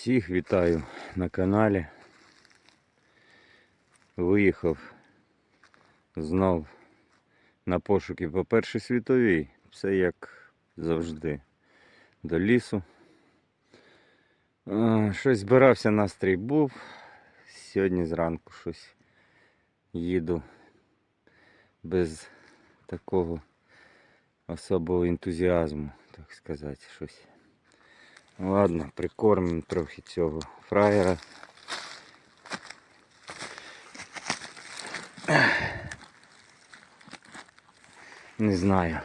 Всіх вітаю на каналі. Виїхав знов на пошуки по першій світовій. Все як завжди. До лісу. Щось збирався, настрій був. Сьогодні зранку щось їду без такого особого ентузіазму, так сказати, щось. Ладно, прикормимо трохи цього фраєра. Не знаю.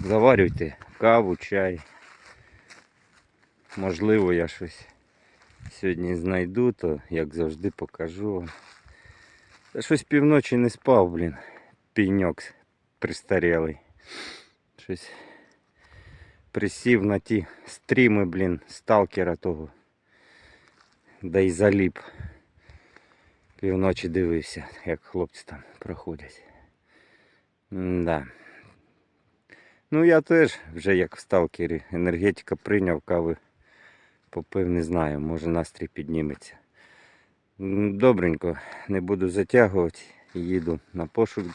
Заварюйте каву, чай. Можливо, я щось сьогодні знайду, то як завжди покажу вам. Та щось півночі не спав, блін. Піньок пристарілий. Щось присів на ті стріми, блін, сталкера того. Да й заліп. Півночі дивився, як хлопці там проходять. Да. Ну я теж вже як в сталкері. Енергетика прийняв кави. Попив, не знаю, може настрій підніметься. Добренько, не буду затягувати. Їду на пошук.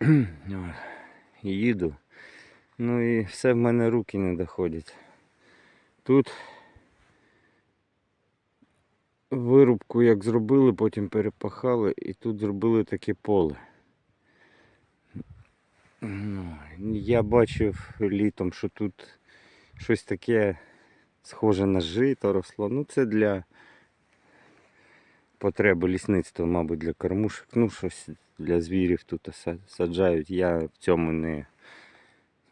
Їду. Ну і все в мене руки не доходять. Тут вирубку як зробили, потім перепахали і тут зробили таке поле. Ну, Я бачив літом, що тут щось таке схоже на жито росло. Ну це для потреби лісництва, мабуть, для кормушек. Ну, щось для звірів тут саджають. Я в цьому не,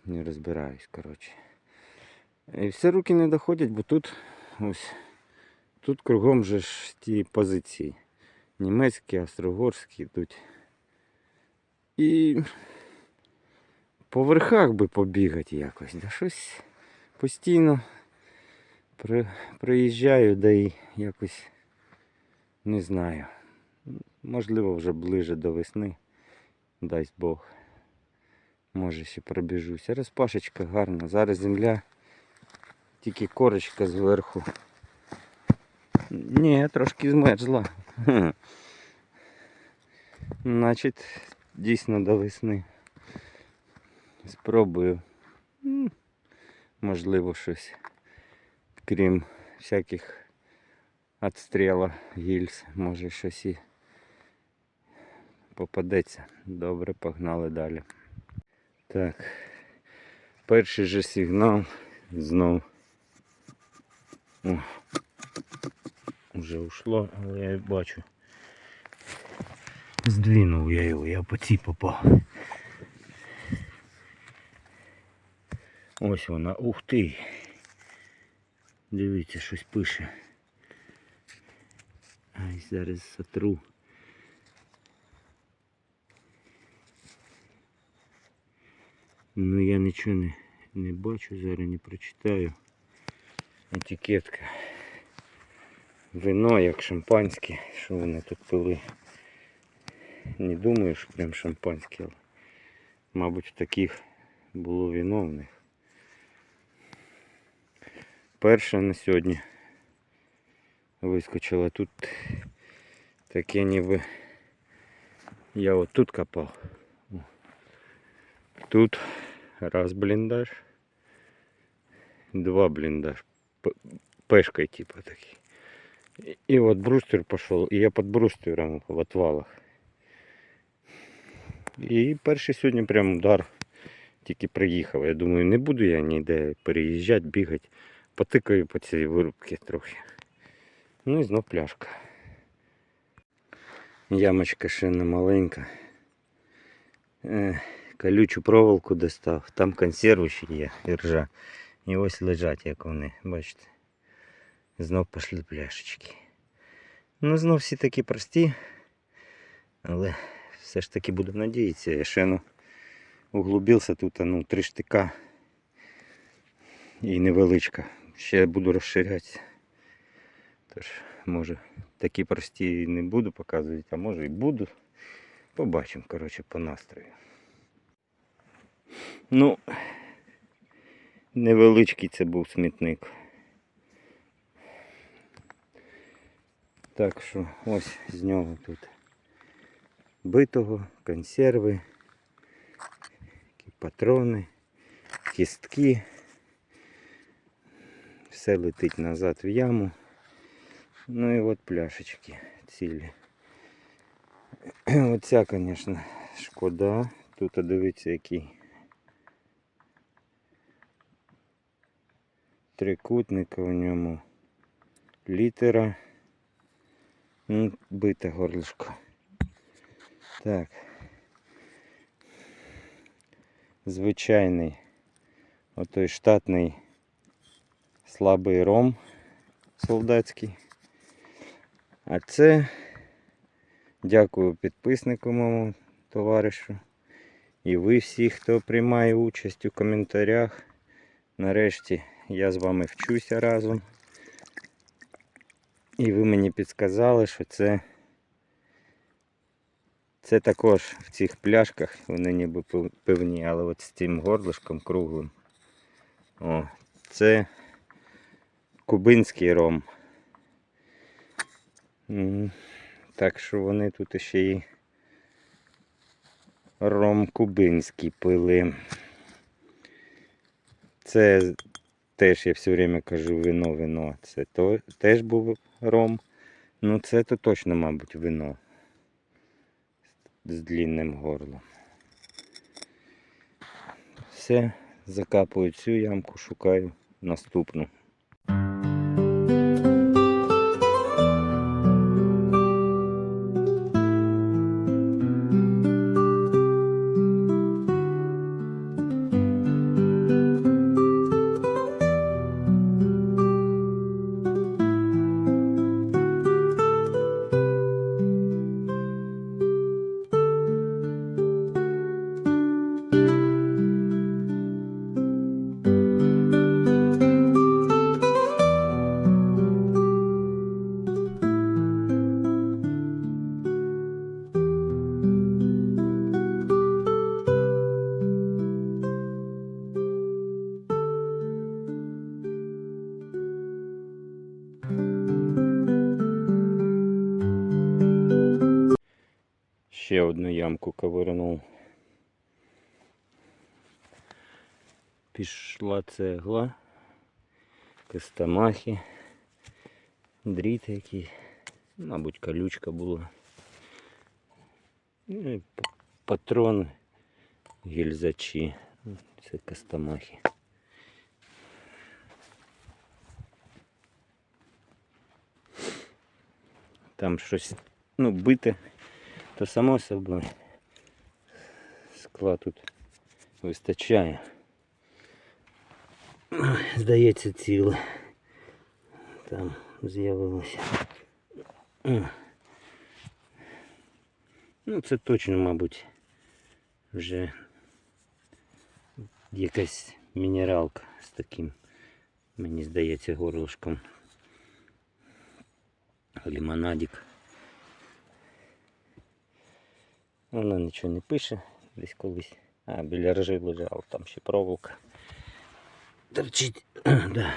не розбираюсь, коротше. І все руки не доходять, бо тут ось тут кругом же ж ті позиції. Німецькі, австрогорські тут. І по верхах би побігати якось. Да щось постійно при, приїжджаю, да і якось не знаю. Можливо, вже ближе до весни. Дасть Бог. Може ще пробіжуся. Розпашечка гарна. Зараз земля. Тільки корочка зверху. Ні, трошки змерзла. Значить, дійсно до весни. Спробую. Можливо, щось. Крім всяких отстріла гільз, може щось і попадеться. Добре, погнали далі. Так. Перший же сигнал знов. О, вже ушло, але я бачу. Здвинув я його, я по цій попав. Ось вона, ух ти. Дивіться, щось пише. Ай, зараз сотру. Ну я нічого не, не бачу, зараз не прочитаю. Етикетка. Вино як шампанське. Що вони тут пили? Не думаю, що прям шампанське, але мабуть таких було вино в них. Перше на сьогодні вискочила тут таке ніби я от тут копав. Тут раз бліндаж, два бліндаж. Пешкой типа такий. И, вот брустер пошел, и я под брустером в отвалах. І перший сьогодні прям удар тільки приїхав. Я думаю, не буду я ніде переїжджати, бігати. Потикаю по цій вирубці трохи. Ну і знов пляшка. Ямочка ще не маленька. Колючу проволоку достав. Там консерви ще є, і ржа. І ось лежать, як вони, бачите. Знов пішли пляшечки. Ну, знов всі такі прості. Але все ж таки буду надіятися. Я ще ну, углубився тут, ну, три штика і невеличка. Ще буду розширятися. Тож, може, такі прості не буду показувати, а може і буду. Побачимо, коротше, по настрою. Ну, невеличкий це був смітник. Так що ось з нього тут битого, консерви, патрони, кістки. Все летить назад в яму. Ну і от пляшечки цілі. Оця, звісно, шкода. Тут дивіться який трикутника у ньому літера. Ну, бите горлышко. Так. Звичайний отой штатний слабий ром солдатський. А це дякую підписнику моєму товаришу. І ви всі, хто приймає участь у коментарях. Нарешті я з вами вчуся разом. І ви мені підказали, що це це також в цих пляшках, вони ніби пивні, але от з цим горлишком круглим. О, це кубинський ром. Так що вони тут ще й ром кубинський пили. Це теж я все время кажу вино, вино. Це то, теж був ром. Ну це то точно, мабуть, вино. З длинним горлом. Все, закапую цю ямку, шукаю наступну. Ще одну ямку ковирнув. Пішла цегла, костомахи, дріт який, мабуть, колючка була. Ну і п- патрони, гільзачі. Це костомахи. Там щось, ну, бите то само собою скла тут вистачає. Ой, Здається, ціле. Там з'явилося. М. Ну, це точно, мабуть, вже якась мінералка з таким, мені здається, горлышком. Лимонадик. Вона нічого не пише десь колись. А, біля ржи лежала, там ще проволока. Торчить. да.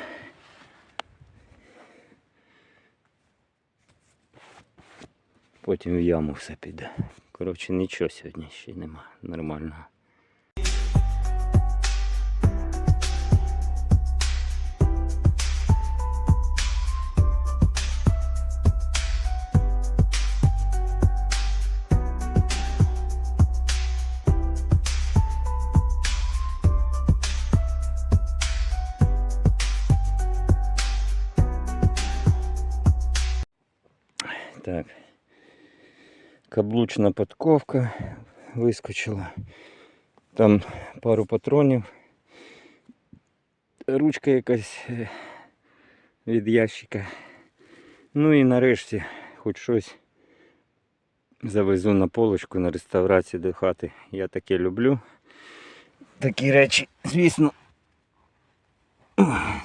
Потім в яму все піде. Коротше, нічого сьогодні ще нема нормального. Так. Каблучна подковка вискочила. Там пару патронів. Ручка якась е, від ящика. Ну і нарешті хоч щось завезу на полочку на реставрацію до хати. Я таке люблю. такі речі, звісно.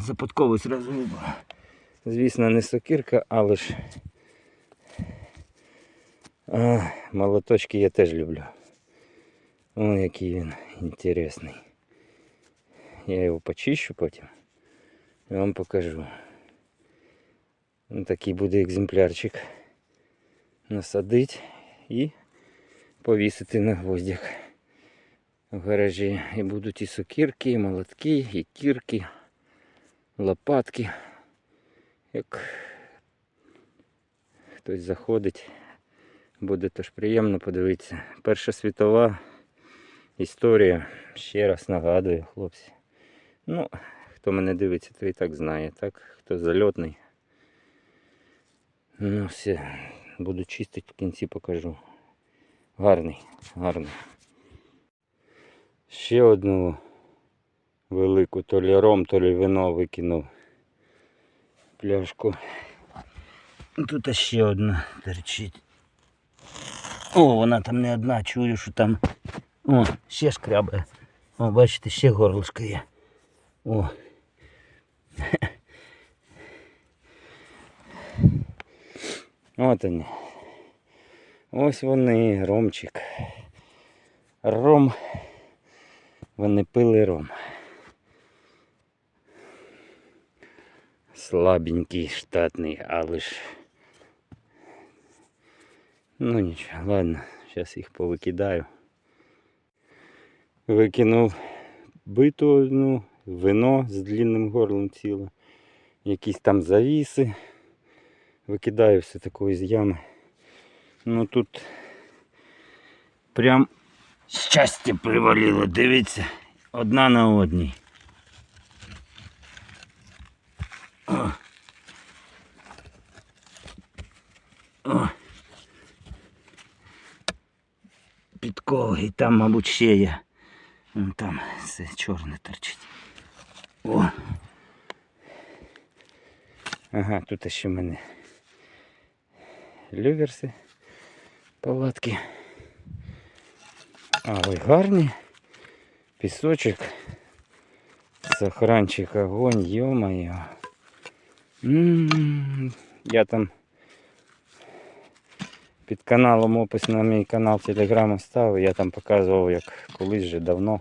Западково зразу. Звісно, не сокирка, але ж а, молоточки я теж люблю. О, який він інтересний. Я його почищу потім і вам покажу. Ну, такий буде екземплярчик. Насадить і повісити на гвоздях в гаражі. І будуть і сокирки, і молотки, і кірки, лопатки. Як хтось заходить, буде теж приємно подивитися. Перша світова історія. Ще раз нагадую, хлопці. Ну, хто мене дивиться, то і так знає, так? Хто зальотний. Ну, все, буду чистити в кінці покажу. Гарний, гарний. Ще одну велику то лі ром, то лі вино викинув пляшку. Тут ще одна торчить. О, вона там не одна, чую, що там. О, ще шкрябає. О, бачите, ще горлышко є. О. От вони. Ось вони, ромчик. Ром. Вони пили ром. Слабенький, штатний, але ж. Ну нічого, ладно, зараз їх повикидаю. Викинув биту одну, вино з длинним горлом ціле, якісь там завіси. Викидаю все такое з ями. Ну тут прям щастя привалило, дивіться, одна на одній. О. О. Підкови, і там, мабуть, ще є. Вон там все чорне торчить. О. Ага, тут ще в мене люверси, палатки. А ой, гарні. Пісочок, сохранчик, огонь, ё-моё. Я там під каналом опис на мій канал Телеграм ставив, я там показував, як колись вже давно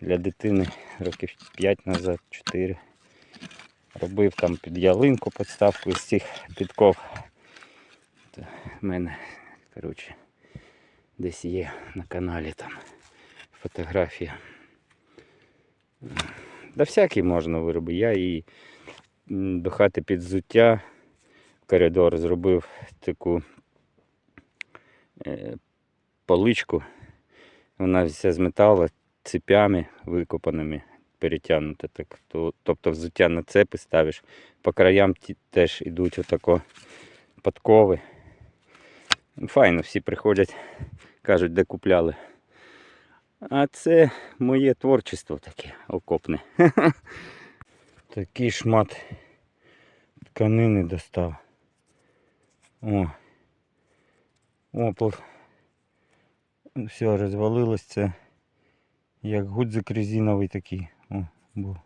для дитини років 5 назад, 4. Робив там під ялинку підставку з цих підков. В мене, коротше, десь є на каналі там фотографія. Да всякий можна вироби. Я і до хати під взуття в коридор зробив таку поличку. Вона вся з металу цепями викопаними, перетягнута. Так, то, тобто взуття на цепи ставиш. По краям ті теж йдуть отако подкови. Файно, всі приходять, кажуть, де купляли. А це моє творчество таке окопне. Такий шмат тканини достав. О. О, пол- все, розвалилось це. Як гудзик резиновий такий. О, був.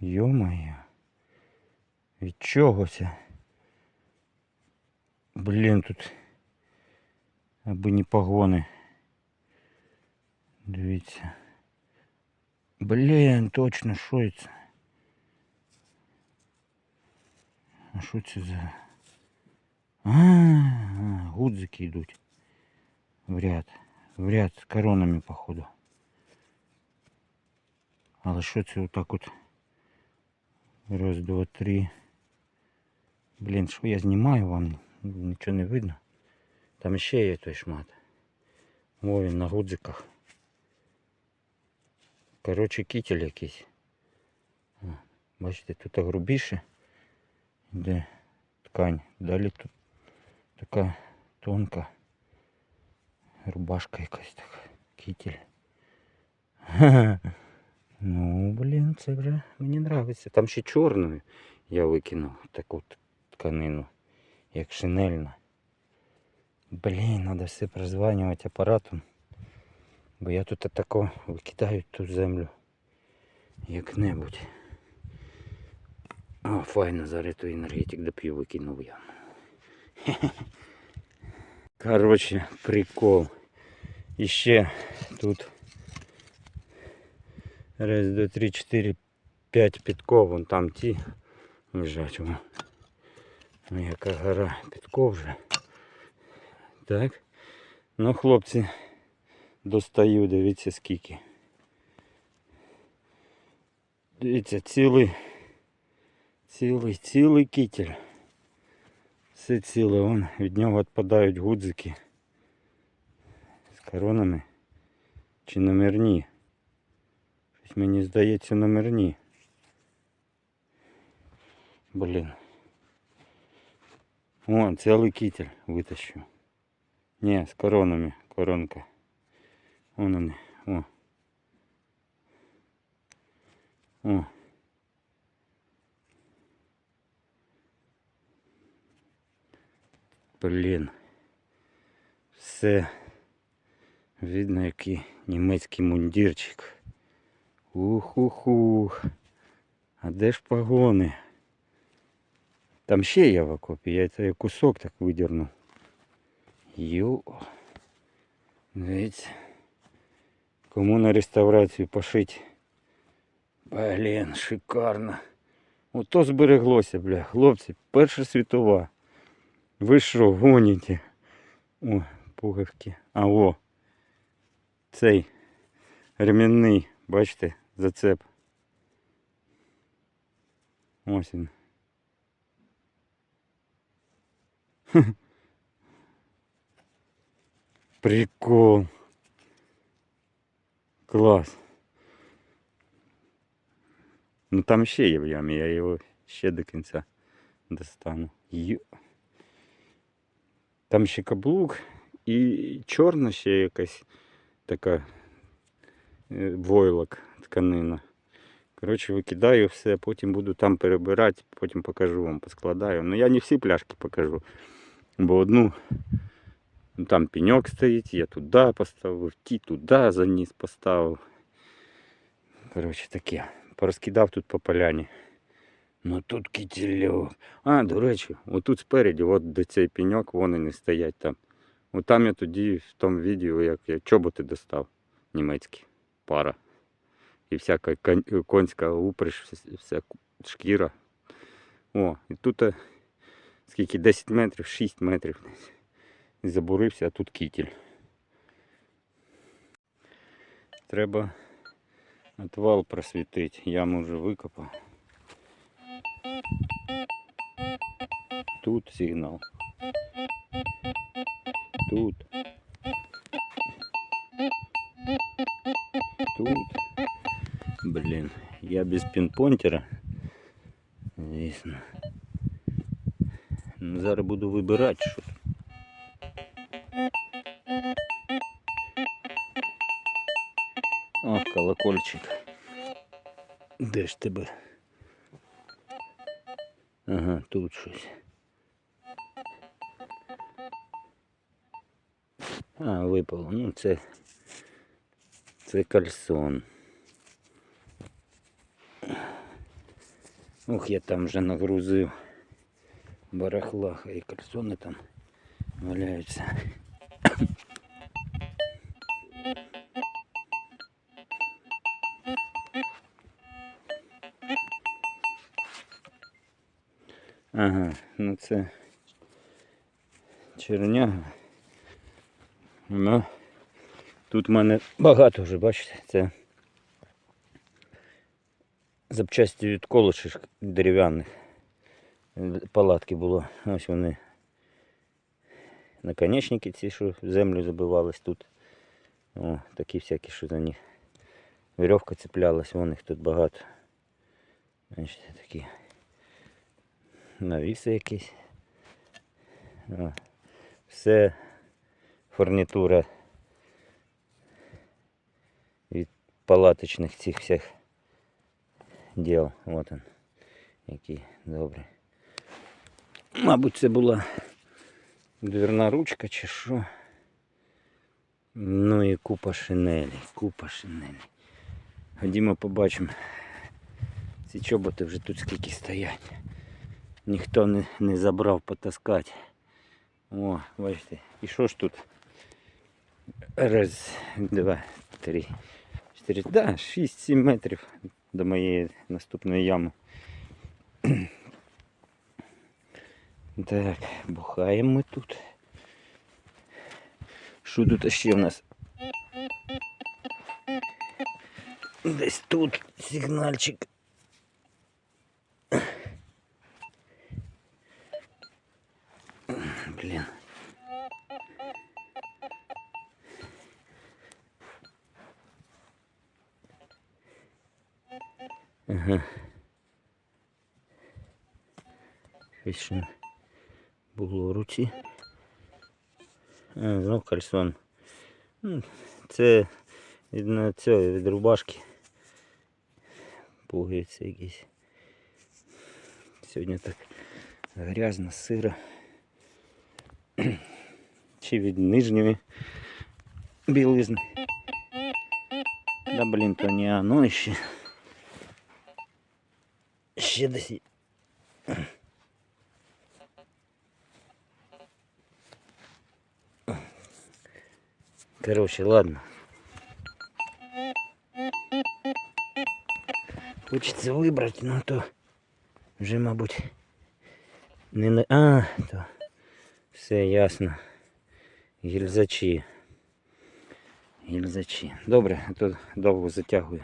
Йо-моє. Від чого це? Блін, тут аби не погони. Дивіться. Блін, точно, що це? А що це за... А, а, гудзики йдуть. В ряд. В ряд з коронами, походу. Але що це отак от? Раз, два, три. Блін, що я знімаю вам? Нічого не видно. Там ще є той шмат. О, він на гудзиках. Коротше, кітель якийсь. О, бачите, тут грубіше йде ткань. Далі тут така тонка рубашка якась така. Кітель. Ну, блін, це вже мені подобається. Там ще чорною я викинув таку тканину, як шинельна. Блін, треба все прозванювати апаратом. Бо я тут тако викидаю ту землю як-небудь. О, файно, зараз той енергетик доп'ю викинув я. Короче, прикол. І ще тут раз, два, три, чотири, п'ять підков, вон там ті лежать. Ну, яка гора підков вже. Так. Ну, хлопці, достаю, дивіться скільки. Дивіться, цілий, цілий, цілий кітель. Все ціле, вон від нього відпадають гудзики з коронами чи номерні. Щось мені здається номерні. Блін. О, цілий кітель витащу. Ні, з коронами, коронка. Вон вони. О. О. Блін. Все. Видно, який німецький мундірчик. Ух-ух-ух. А де ж погони? Там ще є в окопі, я цей кусок так видернув. Йо. Дивіться. Кому на реставрацію пошить. Блін, шикарно. Ото збереглося, бля. Хлопці, Перша світова. Ви що, гоніте? О, пуговки. А о. Цей ремінний, бачите, зацеп. Ось він. Прикол. Клас. Ну там ще є в ямі, я його ще до кінця достану. Ю. Там ще каблук і чорна ще якась така е, войлок, тканина. Коротше, викидаю все, потім буду там перебирати, потім покажу вам, поскладаю. Ну я не всі пляшки покажу. Бо одну ну, там пеньок стоїть, я туди поставив, ті туди заніс поставив. Коротше таке. Порозкидав тут по поляні. Ну тут кітельок. А, до речі, отут спереді, от де цей пеньок, вони не стоять там. От там я тоді в тому відео, як я чоботи достав німецькі, пара. І всяка кон- конська упряж, вся- шкіра. О, і тут е, скільки 10 метрів, 6 метрів. І забурився, а тут кітель. Треба отвал просвітити. Яму вже викопав. Тут сигнал. Тут. Тут. Блін, я без пінпонтера. Звісно. Ну, зараз буду вибирати що. тут. О, колокольчик. Де ж тебе? Ага, тут щось. А, випало. Ну це. Це кальсон. Ох, я там вже нагрузив барахла, і кальсони там валяються. Ага, ну це черняга. Ну, тут в мене багато вже, бачите, це запчасті від колишів дерев'яних. Палатки було. Ось вони. Наконечники ці, що землю забивались тут. О, такі всякі, що за них. Веревка цеплялась, вон їх тут багато. Бачите, такі навіси якісь. Все фурнітура від палаточних цих всіх діл. Вот он. Який добрий. Мабуть, це була дверна ручка чи що. Ну і купа шинелі, купа шинелі. Ходімо побачимо. Ці чоботи вже тут скільки стоять. Ніхто не, не забрав потаскати. О, бачите. І що ж тут? Раз, два, три, чотири. Да, 6-7 метрів до моєї наступної ями. Так, бухаємо ми тут. Що тут ще в нас? Десь тут сигнальчик. Блін. Ага. Щось було в руці. Знов кальсон. Ну, Це від цього, від рубашки. Пуговиці якісь. Сьогодні так грязно, сиро. Чи від нижньої білизни. Да блін, то не оно ще. Ще десь. є. Короче, ладно. Хочеться вибрати, ну то вже, мабуть, не на... А, то все ясно. Гільзачі. Гільзачі. Добре, а то довго затягую.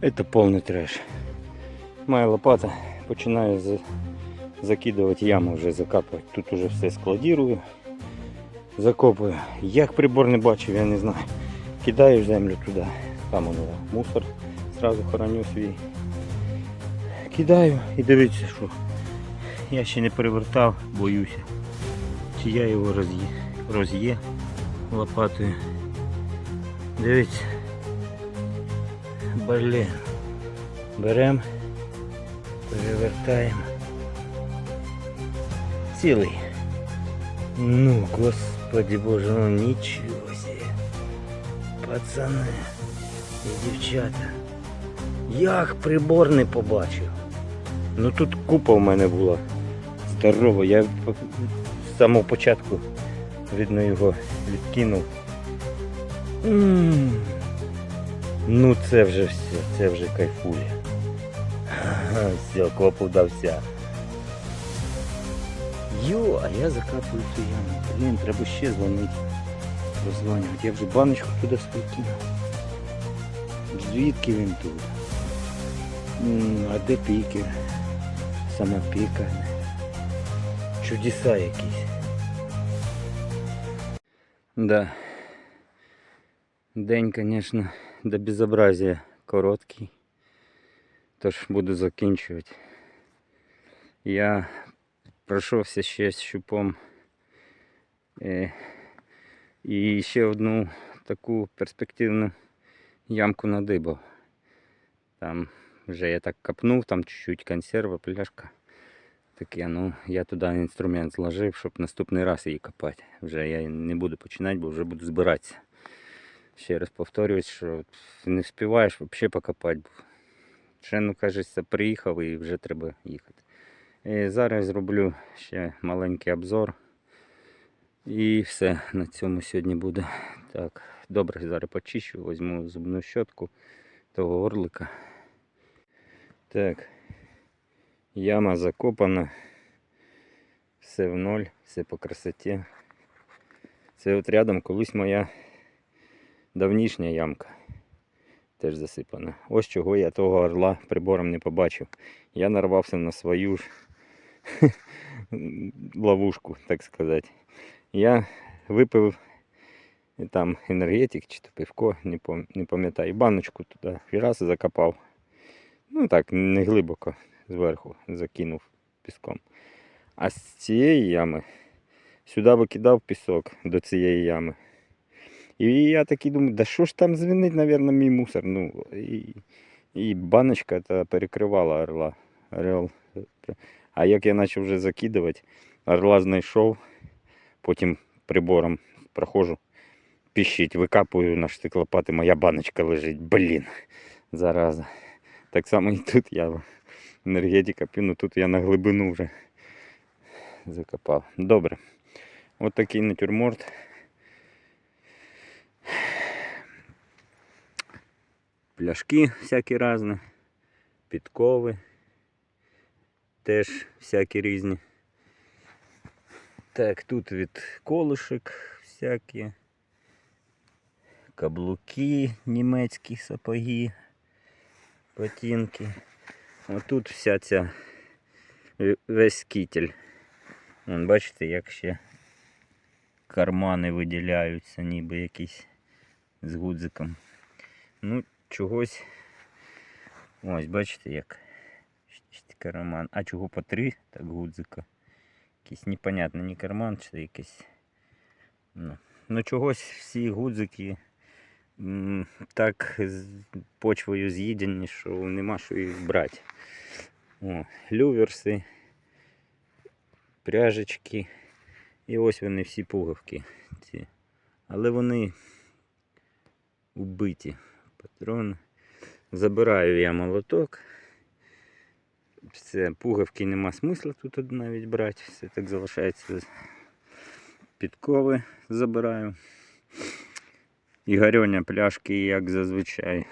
Это повний треш. Моя лопата починає за... закидувати яму, вже закапувати. Тут уже все складірую закопую. Як прибор не бачив, я не знаю. Кидаю землю туди. Там воно мусор. Зразу хороню свій. Кидаю і дивіться, що я ще не перевертав, боюся. Чи я його роз'є, роз'є лопатою. Дивіться. Блін. Беремо, перевертаємо. Цілий. Ну, господи боже, ну нічого себе. Пацани і дівчата. Як прибор не побачив. Ну тут купа в мене була. Здорова, я з самого початку видно його відкинув. М. Ну це вже все, це вже кайфує. Все, коп удався. Йо, а я закапую цю яму. Блін, треба ще дзвонити. Прозванювати. Я вже баночку туди скинув. Звідки він тут? М, А де пікер? Сама піка. Чудеса якісь. Да. День, звісно, до безобразия короткий. Тож буду закінчувати. Я пройшовся ще з щупом. Е, і ще одну таку перспективну ямку надибав. Там вже я так копнув, там чуть-чуть консерва, пляшка. Таке, ну я туди інструмент зложив, щоб наступний раз її копати. Вже я не буду починати, бо вже буду збиратися. Ще раз повторююсь, що не встигаєш взагалі покопати. Ще, ну кажеться, приїхав і вже треба їхати. І зараз зроблю ще маленький обзор. І все на цьому сьогодні буде. Так, добре, зараз почищу, візьму зубну щотку того орлика. Так, яма закопана. Все в ноль, все по красоті. Це от рядом колись моя давнішня ямка. Теж засипана. Ось чого я того орла прибором не побачив. Я нарвався на свою ж ловушку, так сказати. Я випив там енергетик чи то пивко, не пам- не пам'ятаю, баночку туди раз закопав. Ну так, не глибоко зверху закинув піском. А з цієї ями сюди викидав пісок до цієї ями. І я такий думаю, да що ж там звінить, мабуть, мій мусор. Ну, і, і баночка та перекривала орла. Орел. А як я почав вже закидувати, орла знайшов, потім прибором проходжу, піщить, викапую на штик лопати, моя баночка лежить. Блін. Зараза. Так само і тут я енергетика піну, тут я на глибину вже закопав. Добре. От такий натюрморт. Пляшки всякі різні, підкови теж всякі різні. Так, тут від колишек всякі. Каблуки, німецькі сапоги, ботинки. Отут вся ця весь кітель. Вон, бачите, як ще кармани виділяються, ніби якісь з гудзиком. Ну, чогось. Ось, бачите, як карман. А чого по три так гудзика? Якийсь непонятно, не карман, чи якийсь. Ну, ну чогось всі гудзики так з почвою з'їдені, що нема що їх брати. О, люверси, пряжечки. І ось вони всі пуговки. Ці. Але вони убиті. Патрон. Забираю я молоток. Все, пуговки нема смисла тут навіть брати. Все так залишається. Підкови забираю. І горьоня пляшки, як зазвичай.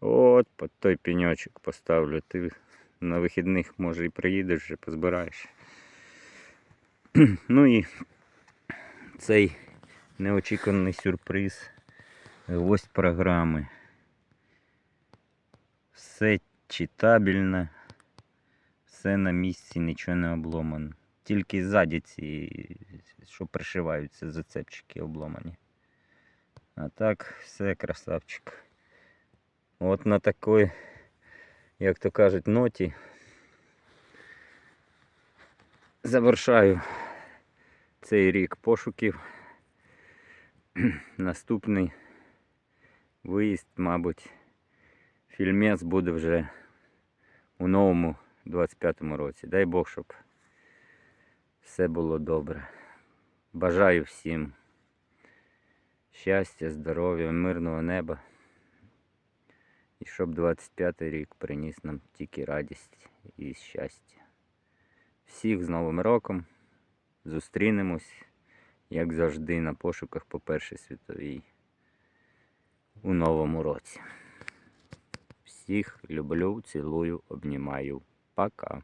От під той пеньочок поставлю. Ти на вихідних може і приїдеш вже позбираєш. Ну і цей неочікуваний сюрприз. Ось програми. Все читабельно, все на місці, нічого не обломано. Тільки ззаді ці, що пришиваються, зацепчики обломані. А так, все красавчик. От на такой, як то кажуть, ноті завершаю цей рік пошуків. Наступний виїзд, мабуть, фільмець буде вже у новому 25-му році. Дай Бог, щоб все було добре. Бажаю всім щастя, здоров'я, мирного неба. І щоб 25-й рік приніс нам тільки радість і щастя. Всіх з Новим роком. Зустрінемось, як завжди, на пошуках по Першій світовій у новому році. Всіх люблю, цілую, обнімаю. Пока.